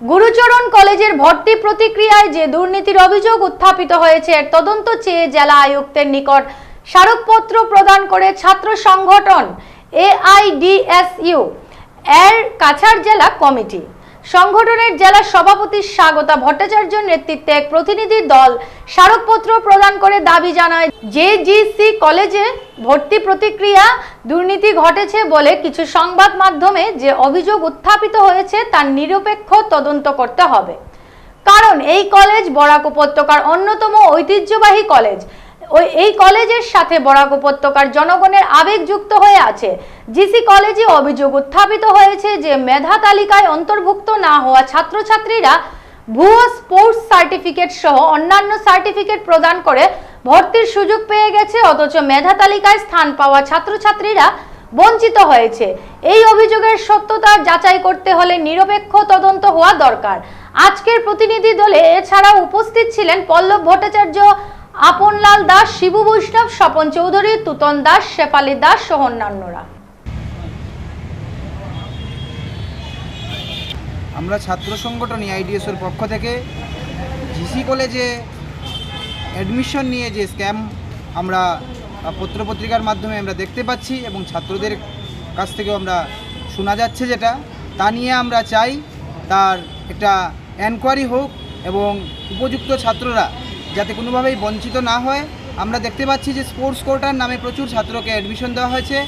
গুরুচরণ কলেজের ভর্তি প্রতিক্রিয়ায় যে দুর্নীতির অভিযোগ উত্থাপিত হয়েছে, এর তদন্ত চেয়ে জেলা আয়ুক্তের নিকট স্মারকপত্র প্রদান করে ছাত্র সংগঠন এআইডিএসইউ, এর কাছাড় জেলা কমিটি। সংগঠনের জেলা সভাপতি স্বাগতা ভট্টাচার্য নেতৃত্বে এক প্রতিনিধি দল স্মারকপত্র প্রদান করে দাবি জানায় যে জিসি কলেজে ভর্তি প্রতিক্রিয়া দুর্নীতি ঘটেছে বলে কিছু সংবাদ মাধ্যমে যে অভিযোগ উত্থাপিত হয়েছে তার নিরপেক্ষ তদন্ত করতে হবে। কারণ এই কলেজ বরাক উপত্যকার অন্যতম ঐতিহ্যবাহী কলেজ। ওই এই কলেজের সাথে বরাক উপত্যকার জনগণের আবেগ যুক্ত হয়ে আছে। জিসি কলেজে অভিযোগ উত্থাপিত হয়েছে যে মেধা তালিকায় অন্তর্ভুক্ত না হওয়া ছাত্রছাত্রীরা ভুয়ো স্পোর্টস সার্টিফিকেট সহ অন্যান্য সার্টিফিকেট প্রদান করে ভর্তির সুযোগ পেয়ে গেছে, অথচ মেধা তালিকায় স্থান পাওয়া ছাত্রছাত্রীরা বঞ্চিত হয়েছে। এই অভিযোগের সত্যতা যাচাই করতে হলে নিরপেক্ষ তদন্ত হওয়া দরকার। আজকের প্রতিনিধি দলে এছাড়াও উপস্থিত ছিলেন পল্লব ভট্টাচার্য, আপনলাল দাস, শিবু বৈষ্ণব, স্বপন চৌধুরী, তুতন দাস, শেফালি দাস সহ অন্যান্যরা। আমরা ছাত্র সংগঠন আইডিএসওর পক্ষ থেকে জিসি কলেজে অ্যাডমিশন নিয়ে যে স্ক্যাম আমরা পত্রপত্রিকার মাধ্যমে আমরা দেখতে পাচ্ছি এবং ছাত্রদের কাছ থেকেও আমরা শোনা যাচ্ছে যেটা, তা নিয়ে আমরা চাই তার একটা এনকোয়ারি হোক এবং উপযুক্ত ছাত্ররা যাতে কোনোভাবেই বঞ্চিত না হয়, আমরা দেখতে পাচ্ছি যে স্পোর্টস কোটার নামে প্রচুর ছাত্রকে অ্যাডমিশন দেওয়া হয়েছে।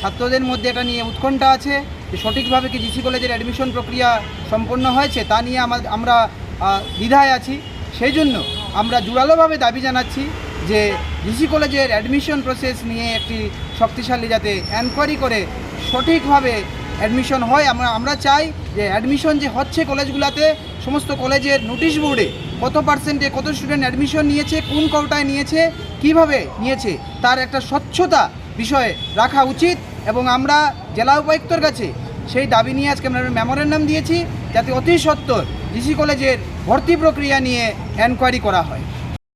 ছাত্রদের মধ্যে এটা নিয়ে উৎকণ্ঠা আছে যে সঠিকভাবে কি জিসি কলেজের অ্যাডমিশন প্রক্রিয়া সম্পন্ন হয়েছে তা নিয়ে আমার আমরা দ্বিধায় আছি। সেই জন্য আমরা জোরালোভাবে দাবি জানাচ্ছি যে জিসি কলেজের অ্যাডমিশন প্রসেস নিয়ে একটি শক্তিশালী যাতে এনকোয়ারি করে সঠিকভাবে অ্যাডমিশন হয়, আমরা আমরা চাই যে অ্যাডমিশন যে হচ্ছে কলেজগুলোতে, সমস্ত কলেজের নোটিশ বোর্ডে কত পার্সেন্টে কত স্টুডেন্ট অ্যাডমিশন নিয়েছে, কোন কোটায় নিয়েছে, কীভাবে নিয়েছে, তার একটা স্বচ্ছতা বিষয়ে রাখা উচিত। এবং আমরা জেলা উপায়ুক্তর কাছে সেই দাবি নিয়ে আজকে আমরা মেমোরেন্ডাম দিয়েছি, যাতে অতি সত্বর ডিসি কলেজের ভর্তি প্রক্রিয়া নিয়ে এনকোয়ারি করা হয়।